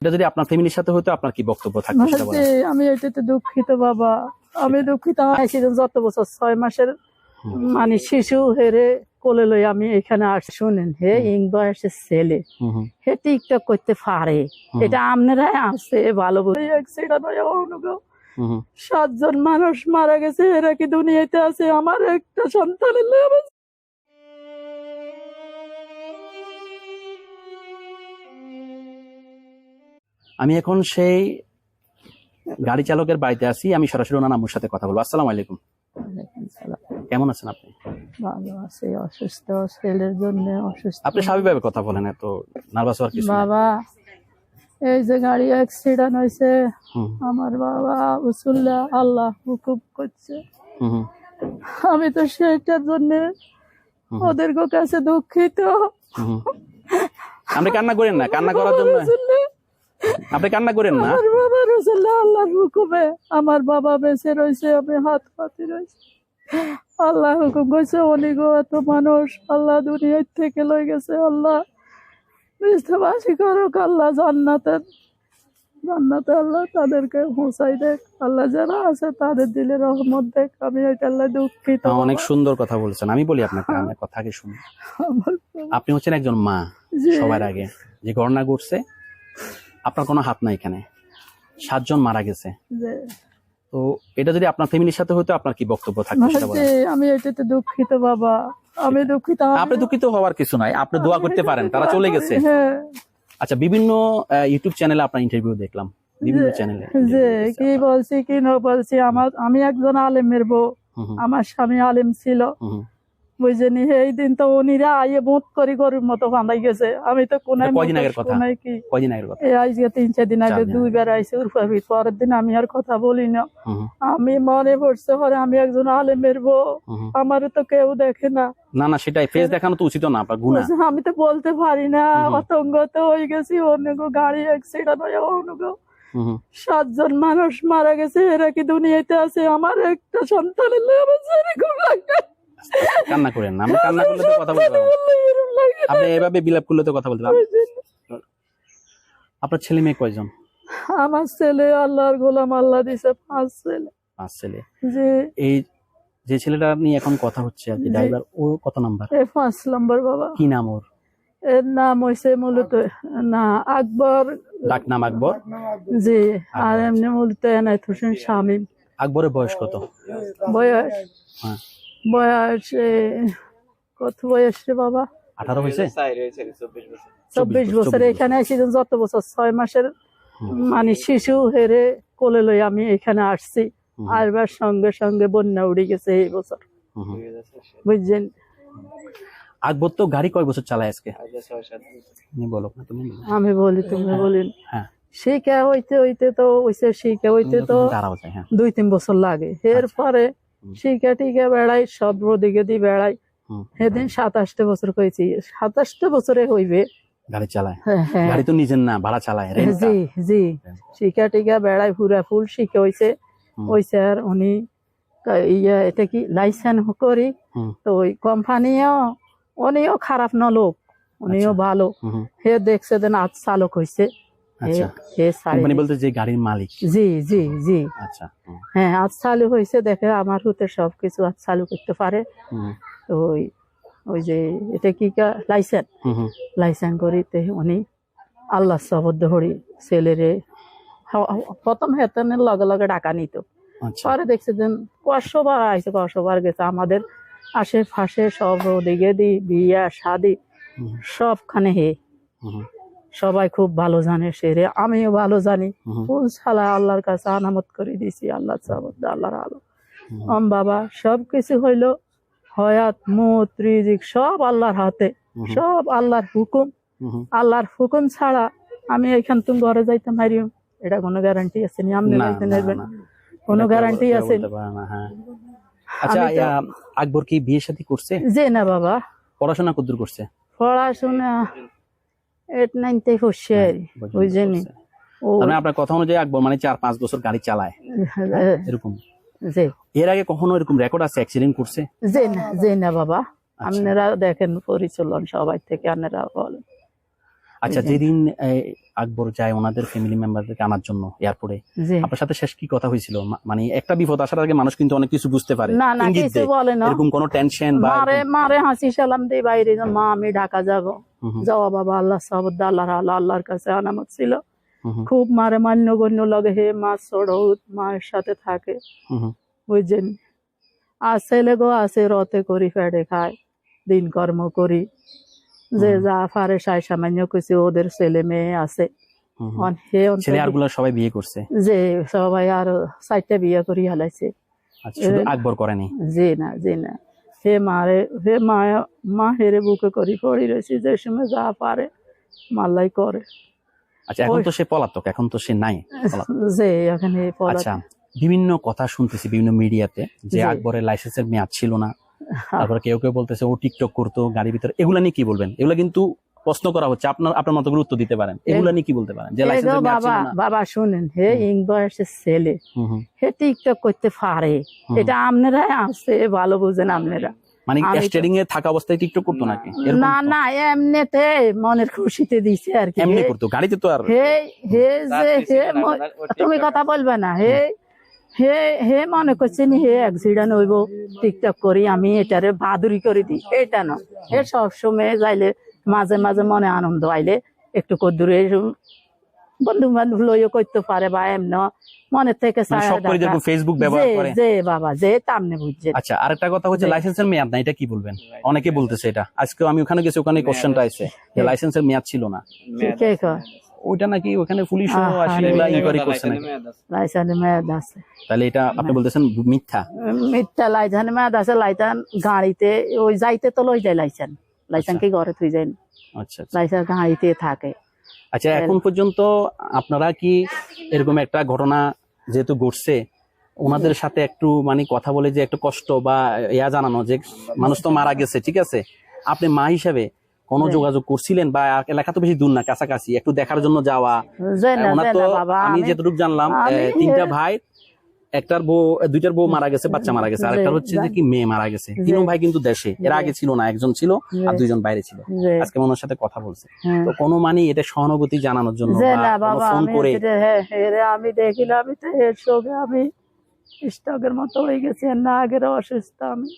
এটা যদি আপনার ফ্যামিলির সাথে হতো আপনার কি বক্তব্য যে বলেন। আমি দুঃখিত বাবা। আমি দুঃখিত। যত বছর ছয় মাসের মানে শিশু হেরে কোলে লই আমি এখানে আসি শুনেন হে ইং বয়সের ছেলে হে টিকটক করতে পারে। এটা আপনারাই আছে ভালো। সাতজন মানুষ মারা গেছে এরা কি দুনিয়াতে আছে? আমার একটা সন্তানের আমি এখন সেই গাড়ি চালকের বাড়িতে আছি আমি সরাসরি ওনার আম্মুর সাথে কথা বলব। আসসালামু আলাইকুম। কেমন আছেন আপনি? ভালো আছে অসুস্থ ছেলের জন্য অসুস্থ। আপনি স্বাভাবিকভাবে কথা বলেন এত নার্ভাস হওয়ার কিছু বাবা এই যে গাড়ি অ্যাক্সিডেন্ট হয়েছে আমার বাবা উসুল্লাহ আল্লাহ হুকুম করছে। আমি তো সেটার জন্য। ওদের কাছে দুঃখিত। আপনি কান্না করেন না কান্না করার জন্য। আপনি কান্না করেন না। আমার বাবা রসুল্লাহ আল্লাহর হুকুমে আমার বাবা বেঁচে রয়েছে আমি হাত পাতি রয়েছে আল্লাহ হুকুম কইছে উনি গো এত মানুষ আল্লাহ দুনিয়ার থেকে লই গেছে আল্লাহ। বিশ্ববাসী করুক আল্লাহ জান্নাতের জান্নাতে আল্লাহ তাদেরকে পৌঁছাই দেখ। আল্লাহ যারা আছে তাদের দিলে রহমত দেখ। আমি এটা আল্লাহ দুঃখিত অনেক সুন্দর কথা বলছেন। আমি বলি আপনাকে আমার কথা আগে শুনুন। আপনি হচ্ছেন একজন মা। সবার আগে। যে ঘটনা ঘটছে আপনার কোনো হাত নাই এখানে। সাতজন মারা গেছে। তো এটা যদি আপনার ফ্যামিলির সাথে হতো আপনার কি বক্তব্য বলেন। আমি এটাতে দুঃখিত বাবা। আমি দুঃখিত আপনি দুঃখিত হওয়ার কিছু নাই। আপনি দোয়া করতে পারেন তারা চলে গেছে। হ্যাঁ। আচ্ছা বিভিন্ন ইউটিউব চ্যানেলে আপনার ইন্টারভিউ দেখলাম। বিভিন্ন চ্যানেলে যে কি বলছি কি না বলছি আমার আমি একজন আলেমের বউ। আমার স্বামী আলেম ছিল। বুঝেনি এই দিন তো উনিরা আইয়ে বোধ করি গরুর মতো বাঁধাই গেছে। আমি তো কোনায় কথা? কোনায় কি এই আজকে তিন চার দিন আগে দুইবার আইসে উরফাবি পরের দিন আমি আর কথা বলি না। আমি মনে পড়ছে পরে আমি একজন আলেমের বউ। আমার তো কেউ দেখে না। না না সেটাই। ফেস দেখানো তো উচিত না গুণা আমি তো বলতে পারি না। অতঙ্গ তো হয়ে গেছি অনেক গাড়ি অ্যাক্সিডেন্ট হয়ে হুম। সাতজন মানুষ মারা গেছে এরা কি দুনিয়াতে আছে? আমার একটা সন্তানের লেবে এরকম লাগে কান্না করেন না আমি কান্না করলে তো কথা বলতে পারব আপনি এভাবে বিলাপ করলে তো কথা বলতে পারবেন আপনার ছেলে মেয়ে কয়জন? আমার ছেলে আল্লাহর গোলাম আল্লাহ দিছে পাঁচ ছেলে। পাঁচ ছেলে। যে এই যে ছেলেটা নিয়ে এখন কথা হচ্ছে আর কি ড্রাইভার ও কত নাম্বার? এ পাঁচ নম্বর বাবা। কি নাম ওর? এর নাম হয়েছে মূলত না আকবর। ডাক নাম আকবর? জি আর এমনি মূলত এনায়ত হোসেন শামীম। আকবরের বয়স কত? বয়স? হ্যাঁ। বয়স কত বয়স রে বাবা? আঠারো হয়েছে? চব্বিশ বছর। বছর। এখানে আসি যত বছর ছয় মাসের মানে শিশু হেরে কোলে লই আমি এখানে আসছি। হুম, আসবার সঙ্গে সঙ্গে বন্যা উড়ে গেছে এই বছর। বুঝছেন? আকবর তো গাড়ি কয় বছর চালায় আজকে? বলো তুমি আমি বলি তুমি বলিন। হ্যাঁ। শিখা হইতে হইতে তো হইছে শিখা হইতে তো হ্যাঁ। দুই তিন বছর লাগে। এরপরে হুম। শিখা টিকা বেড়াই সব দিকে দিয়ে বেড়াই। সেদিন সাতাশটা বছর কইছি। সাতাশটা বছরে হইবে। গাড়ি চালায়? হ্যাঁ হ্যাঁ। গাড়ি তো নিজের না ভাড়া চালায় জি জি। শিখা টিকা বেড়াই পুরা ফুল শিখে হইছে। ওই স্যার উনি ইয়া এটা কি লাইসেন্স করি। তো ওই কোম্পানিও উনিও খারাপ না লোক উনিও আচ্ছা। ভালো। হে দেখছে দেন আজ চালক হইছে। কোম্পানি বলতে যে গাড়ির মালিক। জি জি জি। আচ্ছা। হ্যাঁ আজ চালু হয়েছে দেখে আমার হতে সবকিছু আজ চালু করতে পারে। তো ওই ওই যে এটা কি লাইসেন্স। লাইসেন্স করিতে উনি আল্লাহ শবদ্ধ হরি ছেলেরে প্রথম হেতনের লগে লগে ডাকা নিত। আচ্ছা। পরে দেখছে যে কশোবার আইসে কশোবার গেছে। আমাদের আশেপাশে সব ওদিকে দি বিয়া শাদি সবখানে হে। সবাই খুব ভালো জানে সেরে আমিও ভালো জানি। হুম, ফুল আল্লাহর কাছে আনামত করে দিছি আল্লাহ আল্লাহর আলো। আম বাবা সব কিছু হইল হয়াত মত রিজিক সব আল্লাহর হাতে। সব আল্লাহর হুকুম। আল্লাহর হুকুম ছাড়া আমি এখান তুমি ঘরে যাইতে পারিও এটা কোনো গ্যারান্টি আছে নি? আপনি না, যাইতে নেবেন কোনো গ্যারান্টি আছে। আচ্ছা আমি আকবর কি বিয়ে শাদী করছে? যে না বাবা। পড়াশোনা কদ্দূর করছে? পড়াশোনা নাইনতে হচ্ছে মানে আপনার কথা অনুযায়ী আকবর মানে চার পাঁচ বছর গাড়ি চালায়। এরকম। এর আগে কখনো এরকম রেকর্ড আছে অ্যাক্সিডেন্ট করছে? যে না যে না বাবা। আচ্ছা। আপনারা দেখেন পরিচালন সবাই থেকে আপনারা বলেন। আচ্ছা যেদিন আকবর যায় ওনাদের ফ্যামিলি মেম্বারদেরকে আনার জন্য এয়ারপোর্টে আপনার সাথে শেষ কি কথা হয়েছিল? মানে একটা বিপদ আসার আগে মানুষ কিন্তু অনেক কিছু বুঝতে পারে। না না কিছু বলে না। এরকম কোনো টেনশন বা মারে মারে হাসি সালাম দিয়ে বাইরে মা আমি ঢাকা যাব। যাওয়া বাবা আল্লাহ সাবদ্দা আল্লাহ আল্লাহ আল্লাহর কাছে আনামত ছিল। খুব মারে মান্য গণ্য লাগে হে মা সড়ৌত মায়ের সাথে থাকে। বুঝছেন? আর ছেলে গো আছে রতে করি ফেডে খায় দিন কর্ম করি। যে যা ফারে সাই সামান্য কিছু ওদের ছেলে মেয়ে আছে। ছেলে আরগুলো সবাই বিয়ে করছে? যে সবাই আরও চারটা বিয়ে করি হালাইছে আচ্ছা আকবর করেনি? জি না জি না। হে মারে হে মায়া মা হেরে বুকে করি পড়ি রয়েছি যে সময় যা পারে মাল্লাই করে। আচ্ছা এখন তো সে পলাতক এখন তো সে নাই যে এখানে পলা আচ্ছা বিভিন্ন কথা শুনতেছি বিভিন্ন মিডিয়াতে যে আকবরের লাইসেন্সের মেয়াদ ছিল না তারপরে কেউ কেউ বলতেছে ও টিকটক করতো গাড়ির ভিতরে এগুলা নিয়ে কি বলবেন? এগুলা কিন্তু প্রশ্ন করা হচ্ছে আপনার আপনার মতো করে উত্তর দিতে পারেন। এগুলা নিয়ে কি বলতে পারেন? যে বাবা বাবা শুনেন হে হুম। ইং বয়সের ছেলে হে টিকটক করতে পারে। এটা আপনারাই আছে ভালো বুঝেন আপনারা। মানে স্টেডিং এ থাকা অবস্থায় টিকটক করতো নাকি? না না এমনিতে মনের খুশিতে দিছে আর কি। এমনি করতো গাড়িতে তো আর হে হে যে হে তুমি কথা বলবে না হে হে হে মনে করছেন হে অ্যাক্সিডেন্ট হইব টিকটক করি আমি এটারে বাদুরি করে দিই। এটা না। হে সবসময় যাইলে মাঝে মাঝে মনে আনন্দ আইলে একটু কদ্দুরে বন্ধু বান্ধব লইও করতে পারে বা এমন। মনে থেকে মানে ফেসবুক ব্যবহার যে করে। যে বাবা যে তামনে বুঝছে। আচ্ছা আরেকটা কথা হচ্ছে লাইসেন্সের মেয়াদ না এটা কি বলবেন? অনেকে বলতেছে এটা। আজকে আমি ওখানে গেছি ওখানে কোশ্চেনটা আছে যে লাইসেন্সের মেয়াদ ছিল না। ওইটা নাকি ওখানে পুলিশ আসলে ইনকোয়ারি করছে নাকি? লাইসেন্স মেয়াদ আছে। তাহলে এটা আপনি বলতেছেন মিথ্যা? মিথ্যা লাইসেন্স মেয়াদ আছে লাইসেন্স গাড়িতে ওই যাইতে তো লই যায় লাইসেন্স লাইসেন্স কি ঘরে থুই যায় আচ্ছা আচ্ছা। গাড়িতে থাকে। আচ্ছা এখন পর্যন্ত আপনারা কি এরকম একটা ঘটনা যেহেতু ঘটছে ওনাদের সাথে একটু মানে কথা বলে যে একটু কষ্ট বা ইয়া জানানো যে মানুষ তো মারা গেছে ঠিক আছে? আপনি মা হিসাবে কোনো যোগাযোগ করছিলেন বা এলাকা তো বেশি দূর না কাছাকাছি একটু দেখার জন্য যাওয়া? ওনার তো আমি আমি যেটুকু জানলাম তিনটা ভাই একটার বউ দুইটার বউ মারা গেছে বাচ্চা মারা গেছে আর একটা হচ্ছে যে কি মেয়ে মারা গেছে। তিনও ভাই কিন্তু দেশে এর আগে ছিল না একজন ছিল আর দুইজন বাইরে ছিল। আজকে ওনার সাথে কথা বলছে। হ্যাঁ। তো কোনো মানে এটা সহানুভূতি জানানোর জন্য ফোন করে হ্যাঁ আমি দেখিলাম আমি স্টকের মতো হয়ে গেছি না আগের অসুস্থ আমি।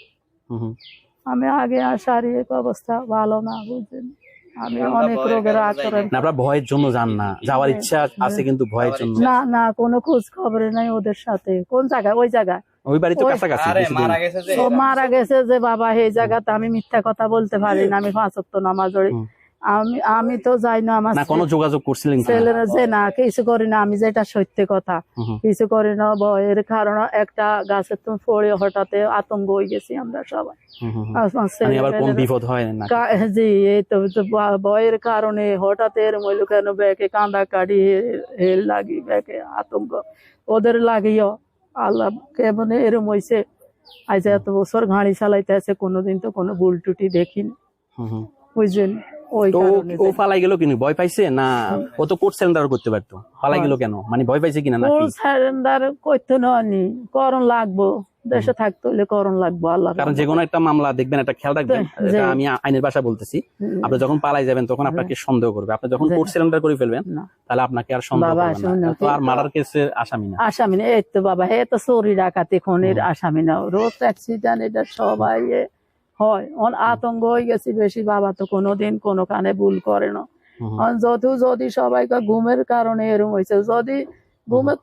আমি আগে আর শারীরিক অবস্থা ভালো না বুঝছেন আমি অনেক রোগের না ভয়ের জন্য যান না। যাওয়ার ইচ্ছা আছে কিন্তু ভয়ের জন্য। না না কোনো খোঁজ খবরে নাই ওদের সাথে। কোন জায়গায়? ওই জায়গায়। ওই বাড়ি তো কাছাকাছি মারা গেছে যে ও মারা গেছে যে বাবা এই জায়গাতে আমি মিথ্যা কথা বলতে পারি না। আমি পাঁচ নামাজ। আমি আমি তো যাই না আমার কোনো যোগাযোগ করছিলেন? ছেলেরা যে না কিছু করি না আমি যেটা সত্য কথা। কিছু করি না ভয়ের কারণে একটা গাছের তো পড়ে হঠাৎ আতঙ্ক হয়ে গেছি আমরা সবাই। মানে জি এই তো তো ভয়ের কারণে হঠাৎ এর মইল কেন ব্যাকে কান্দা কাটি হেল লাগি আতঙ্ক। ওদের লাগিও আল্লাহ কেমন এরম হইছে আজ এত বছর গাড়ি চালাইতে আছে কোনোদিন তো কোনো ভুল টুটি দেখিনি। ওই তো ও- পালাই গেল কিনা? ভয় পাইছে না? ও তো কোর্ট সিলিন্ডার করতে পারতো। পালাই গেল কেন? মানে ভয় পাইছে কিনা নাকি? সারেন্ডার করতে ননি করণ লাগবো। দেশে থাকতে হলে করণ লাগবো আল্লাহ কারণ যে কোনো একটা মামলা দেখবেন একটা খেয়াল রাখবেন। এটা আমি আইনের ভাষা বলতেছি। আপনি যখন পালাই যাবেন তখন আপনাকে সন্দেহ করবে। আপনি যখন। কোর্ট সিলিন্ডার করে ফেলবেন তাহলে আপনাকে আর সন্দেহ করবে না। তো আর মার্ডার কেসের আসামি না। আসামি না। এই তো বাবা হে তো চোরি ডাকাতি খুনের। আসামি না। রোড অ্যাক্সিডেন্ট এটা সবাই হয়। অন আতঙ্ক হয়ে গেছি বেশি বাবা তো কোনোদিন কোনো কানে ভুল করে না। যত যদি সবাইকে ঘুমের কারণে এরম হয়েছে যদি ঘুমের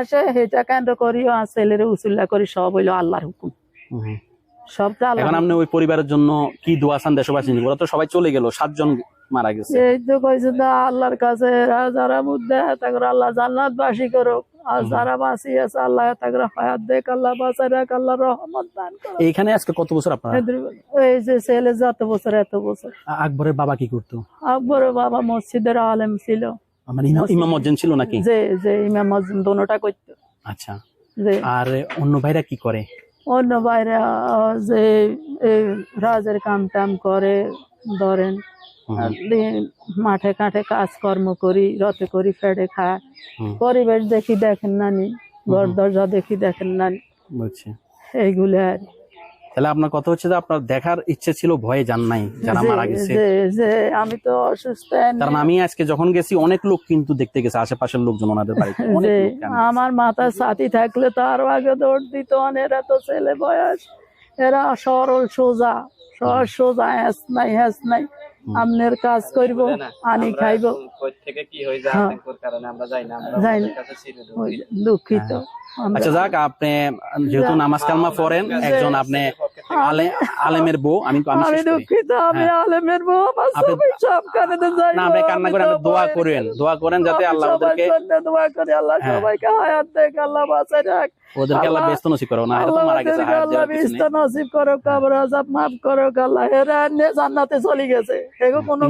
আসে সেটা কেন্দ্র করিও আর ছেলের উসুল্লা করি সব হইল আল্লাহর হুকুম। সবটা আল্লাহ এখন আপনি ওই পরিবারের জন্য কি দোয়া চান দেশবাসী? ওরা তো সবাই চলে গেল সাতজন মারা গেছে। এই তো কইছে না আল্লাহর কাছে যারা বুদ্ধে তাকে আল্লাহ জান্নাত বাসী করুক। আর যারা বাসি আছে আল্লাহ তাকে হায়াত দেখ আল্লাহ বাঁচায় রাখ আল্লাহ রহমত দান করুক। এইখানে আজকে কত বছর আপনারা? এই যে ছেলে যত বছর এত বছর। আকবরের বাবা কি করতো? আকবর বাবা মসজিদের আলেম ছিল। মানে ইমাম- মজ্জেন ছিল নাকি? যে যে ইমাম মসজিদ দোনোটা করতো। আচ্ছা। যে আর অন্য ভাইরা কি করে? অন্য ভাইরা যে রাজের কাম টাম করে ধরেন। মাঠে কাঠে কাজকর্ম করি রতে করি ফেডে খায় পরিবেশ দেখি দেখেন নানি ঘর দরজা দেখি দেখেন নানি। এইগুলো আর। তাহলে আপনার কথা হচ্ছে যে আপনার দেখার ইচ্ছে ছিল ভয়ে যান নাই যারা মারা গেছে। যে- আমি তো অসুস্থ কারণ আমি আজকে যখন গেছি অনেক লোক কিন্তু দেখতে গেছে আশেপাশের লোকজন ওনাদের বাড়িতে আমার মাথায় সাথী থাকলে তো আরও আগে দৌড় দিত এরা তো ছেলে বয়স। এরা সরল সোজা সহজ সোজা হ্যাস নাই হ্যাস নাই। আমনের কাজ করব আনি খাইব। থেকে কি হয়ে যায় হ্যাঁ। কারণে আমরা যাই না আমরা দুঃখিত। আচ্ছা যাক আপনি যেহেতু নামাজ কালমা পড়েন একজন আপনি আলেমের বউ আমি আমি আমি দুঃখিত আমি হ্যাঁ। আলেমের বউ আমার সবাই সব কানেতে যাই না আপনি কান্না করে আপনি দোয়া করেন দোয়া করেন যাতে আল্লাহ ওদেরকে দোয়া করি আল্লাহ। সবাইকে হায়াত দেখ আল্লাহ বাঁচাই রাখ। ওদেরকে আল্লাহ ব্যস্ত নসিব করো না এটা তো আল্লাহ মারা গেছে আল্লাহ নেই। নসিব করো কবর আজাব মাফ করো আল্লাহ নে জান্নাতে চলে গেছে। কোনো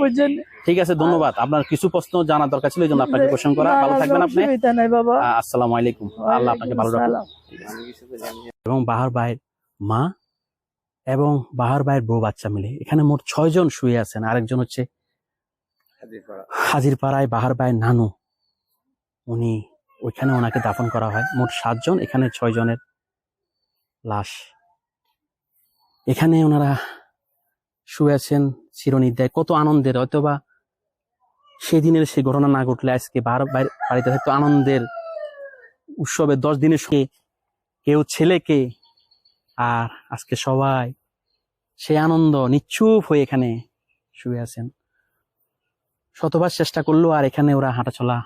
বুঝছেন ঠিক আছে ধন্যবাদ। আপনার কিছু প্রশ্ন জানার দরকার ছিল এই জন্য আপনাকে কোশ্চেন করা। ভালো থাকবেন আপনি। বাবা। আসসালামু আলাইকুম। আল্লাহ আপনাকে ভালো রাখুন জানি। এবং বাহার ভাইয়ের মা এবং বাহার ভাইয়ের বউ বাচ্চা মিলে এখানে মোট ছয় জন শুয়ে আছেন। আরেকজন হচ্ছে হাজির পাড়ায় বাহার ভাইয়ের নানু। উনি ওইখানে ওনাকে দাফন করা হয়। মোট সাতজন এখানে ছয় জনের লাশ। এখানে ওনারা শুয়ে আছেন চিরনিদ্রায় কত আনন্দের, হয়তোবা সেদিনের সেই ঘটনা না ঘটলে আজকে ভাইয়ের বাড়িতে হয়তো আনন্দের উৎসবে দশ দিনের সঙ্গে কেউ ছেলেকে আর আজকে সবাই সে আনন্দ নিচ্ছুপ হয়ে এখানে শুয়ে আছেন। শতবার চেষ্টা করল আর এখানে ওরা হাঁটাচলা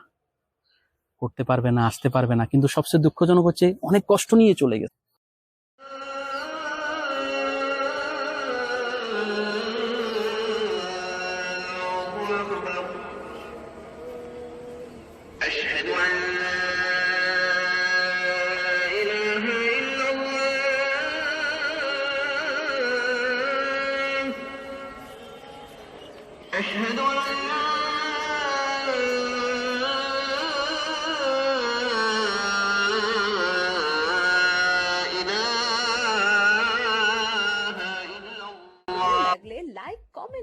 করতে পারবে না, আসতে পারবে না। কিন্তু সবচেয়ে দুঃখজনক হচ্ছে অনেক কষ্ট নিয়ে চলে গেছে। Gentlemen,